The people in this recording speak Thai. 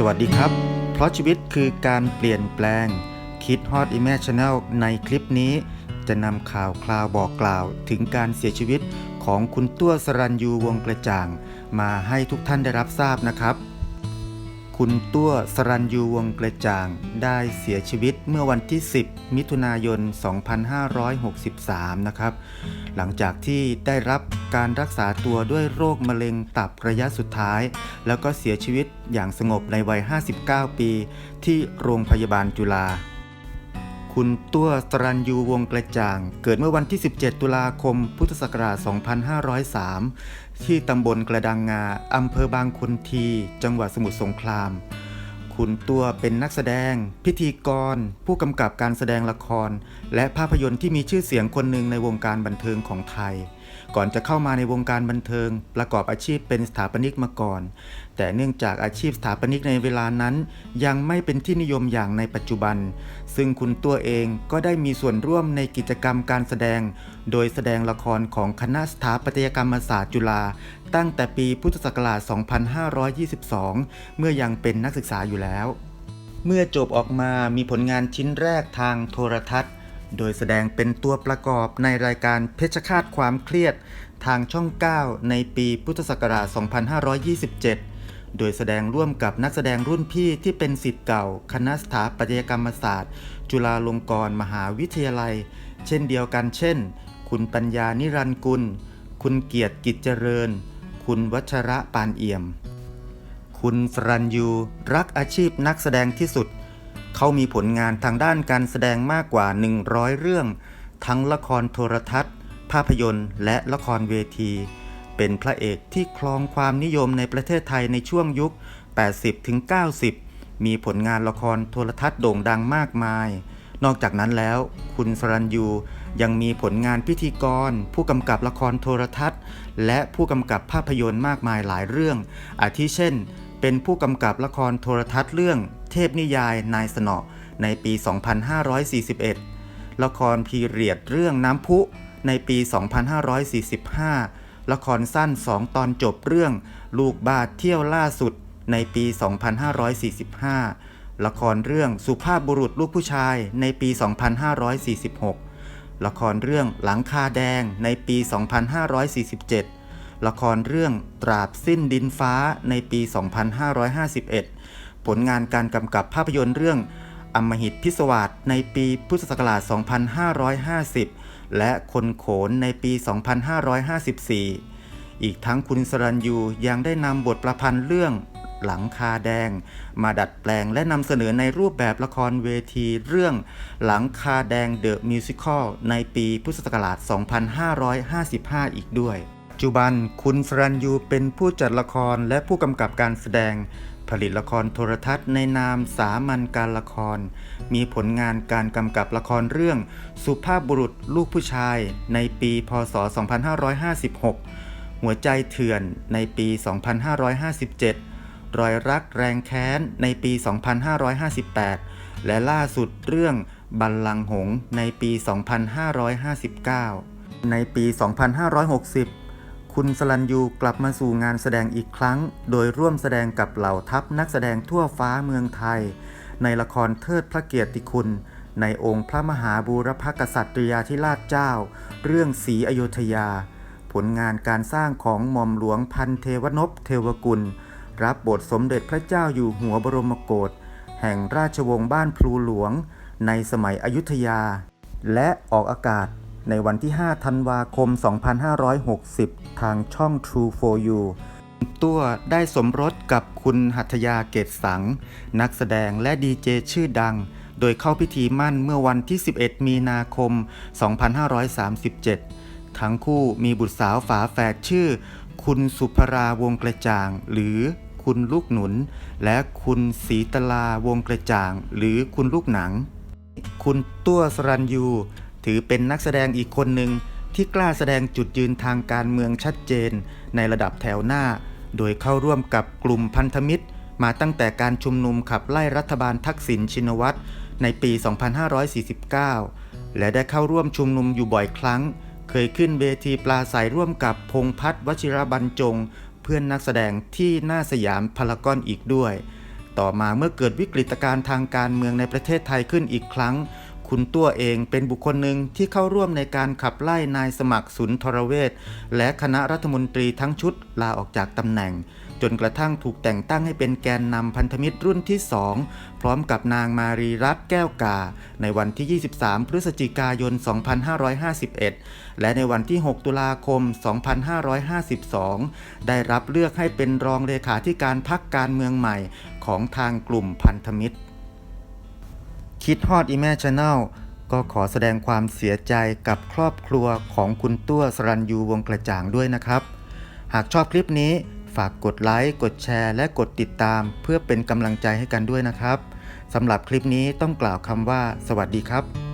สวัสดีครับ เพราะชีวิตคือการเปลี่ยนแปลง คิดฮอตอิม g ช n นลในคลิปนี้ จะนำข่าวคราวบอกกล่าวถึงการเสียชีวิตของคุณตัวสรัญยูวงกระจ่าง มาให้ทุกท่านได้รับทราบนะครับ คุณตัวสรัญยูวงกระจ่าง ได้เสียชีวิตเมื่อวันที่ 10 มิถุนายน 2563 นะครับ หลังจากที่ได้รับการรักษาตัวด้วยโรคมะเร็งตับระยะสุดท้าย แล้วก็เสียชีวิตอย่างสงบในวัย 59 ปี ที่โรงพยาบาลจุฬา คุณตัวสรัญยูวงกระจ่าง เกิดเมื่อวันที่ 17 ตุลาคม พุทธศักราช 2503 ที่ตำบลกระดังงา อำเภอบางคนที จังหวัดสมุทรสงคราม คุณตัวเป็นนักแสดง พิธีกร ผู้กำกับการแสดงละคร และภาพยนตร์ที่มีชื่อเสียงคนหนึ่งในวงการบันเทิงของไทย ก่อนจะเข้ามาในวงการบันเทิง ประกอบอาชีพเป็นสถาปนิกมาก่อน แต่เนื่องจากอาชีพสถาปนิกในเวลานั้น ยังไม่เป็นที่นิยมอย่างในปัจจุบัน ซึ่งคุณตัวเองก็ได้มีส่วนร่วมในกิจกรรมการแสดง โดยแสดงละครของคณะสถาปัตยกรรมศาสตร์จุฬาตั้งแต่ปีพุทธศักราช 2522 เมื่อยังเป็นนักศึกษาอยู่แล้ว เมื่อจบออกมามีผลงานชิ้นแรกทางโทรทัศน์ โดยแสดงเป็นตัวประกอบในรายการเพชรฆาตความเครียดทางช่อง 9 ในปีพุทธศักราช 2527 โดยแสดงร่วมกับนักแสดงรุ่นพี่ที่เป็นศิษย์เก่า คณะสถาปัตยกรรมศาสตร์ จุฬาลงกรณ์มหาวิทยาลัย เช่นเดียวกันเช่น คุณปัญญานิรันกุล คุณเกียรติกิจเจริญ คุณวัชระปานเอี่ยม คุณสรัญยู รักอาชีพนักแสดงที่สุด เขามีผลงานทางด้านการแสดงมากกว่า 100 เรื่อง ทั้งละครโทรทัศน์ ภาพยนตร์ และละครเวที เป็นพระเอกที่ครองความนิยมในประเทศไทยในช่วงยุค 80-90 มีผลงานละครโทรทัศน์โด่งดังมากมาย นอกจากนั้นแล้ว คุณสรัญยูยังมีผลงานพิธีกร ผู้กำกับละครโทรทัศน์ และผู้กำกับภาพยนตร์มากมายหลายเรื่อง อาทิเช่น เป็นผู้กำกับละครโทรทัศน์เรื่องเทพนิยายนายสนอในปี 2541 ละครพีเรียดเรื่องน้ำพุในปี 2545 ละครสั้น 2 ตอนจบเรื่อง ลูกบาทเที่ยวล่าสุดในปี 2545 ละครเรื่องสุภาพบุรุษลูกผู้ชายในปี 2546 ละครเรื่องหลังคาแดงในปี 2547 ละครเรื่องตราบสิ้นดินฟ้าในปี 2551 ผลงานการกำกับภาพยนตร์เรื่องอมหิตพิศวาสในปีพุทธศักราช 2550 และคนโขนในปี 2554 อีกทั้งคุณสรัญยูยังได้นำบทประพันธ์เรื่องหลังคาแดง มาดัดแปลงและนำเสนอในรูปแบบละครเวทีเรื่องหลังคาแดงเดอะมิวสิคลในปีพุทธศักราช 2555 อีกด้วย จจุบันคุณสรัญยูเป็นผู้จัดละครและผู้กำกับการแสดง ผลิตละครโทรทัศน์ในนามสามัญการละคร มีผลงานการกำกับละครเรื่อง สุภาพบุรุษลูกผู้ชาย ในปีพศ 2556 หัวใจเถื่อนในปี 2557 รอยรักแรงแค้นในปี 2558 และล่าสุดเรื่องบัลลังก์หงในปี 2559 ในปี 2560 คุณสลันยูกลับมาสู่งานแสดงอีกครั้ง โดยร่วมแสดงกับเหล่าทัพนักแสดงทั่วฟ้าเมืองไทย ในละครเทิดพระเกียรติคุณ ในองค์พระมหาบูรพกษัตริยาธิราชเจ้า เรื่องศรีอยุธยา ผลงานการสร้างของหม่อมหลวงพันเทวนพเทวกุล รับบทสมเด็จพระเจ้าอยู่หัวบรมโกศแห่งราชวงศ์บ้านพลูหลวง ในสมัยอยุธยา และออกอากาศ ในวันที่ 5 ธันวาคม 2560 ทางช่อง True for You ตัวได้สมรสกับคุณหัตยาเกตสัง นักแสดงและดีเจชื่อดัง โดยเข้าพิธีมั่นเมื่อวันที่ 11 มีนาคม 2537 ทั้งคู่มีบุตรสาวฝาแฝดชื่อ คุณสุภราวงกระจ่าง หรือคุณลูกหนุน และคุณศรีตลาวงกระจ่าง หรือคุณลูกหนัง คุณตัวสรัญยู ถือเป็นนักแสดงอีกคนหนึ่งที่กล้าแสดงจุดยืนทางการเมืองชัดเจน ในระดับแถวหน้า โดยเข้าร่วมกับกลุ่มพันธมิตร มาตั้งแต่การชุมนุมขับไล่รัฐบาลทักษิณชินวัตรในปี 2549 และได้เข้าร่วมชุมนุมอยู่บ่อยครั้ง เคยขึ้นเวทีปลาใสร่วมกับพงพัฒน์วชิระบรรจง เพื่อนนักแสดงที่หน้าสยามพารากอนอีกด้วย ต่อมาเมื่อเกิดวิกฤตการณ์ทางการเมืองในประเทศไทยขึ้นอีกครั้ง คุณตัวเองเป็นบุคคลหนึ่งที่เข้าร่วมในการขับไล่นายสมัครสุนทรเวชและคณะรัฐมนตรีทั้งชุดลาออกจากตำแหน่ง จนกระทั่งถูกแต่งตั้งให้เป็นแกนนำพันธมิตรรุ่นที่2พร้อมกับนางมารีรัตน์แก้วกา ในวันที่ 23 พฤศจิกายน 2551 และในวันที่ 6 ตุลาคม 2552 ได้รับเลือกให้เป็นรองเลขาธิการพักการเมืองใหม่ของทางกลุ่มพันธมิตร คิดฮอดอีแม่ชแนลก็ขอแสดงความเสียใจกับครอบครัวของคุณตัวสรัญยูวงกระจ่างด้วยนะครับ หากชอบคลิปนี้ฝากกดไลค์กดแชร์ และกดติดตาม เพื่อเป็นกำลังใจให้กันด้วยนะครับสำหรับคลิปนี้ต้องกล่าวคำว่า สวัสดีครับ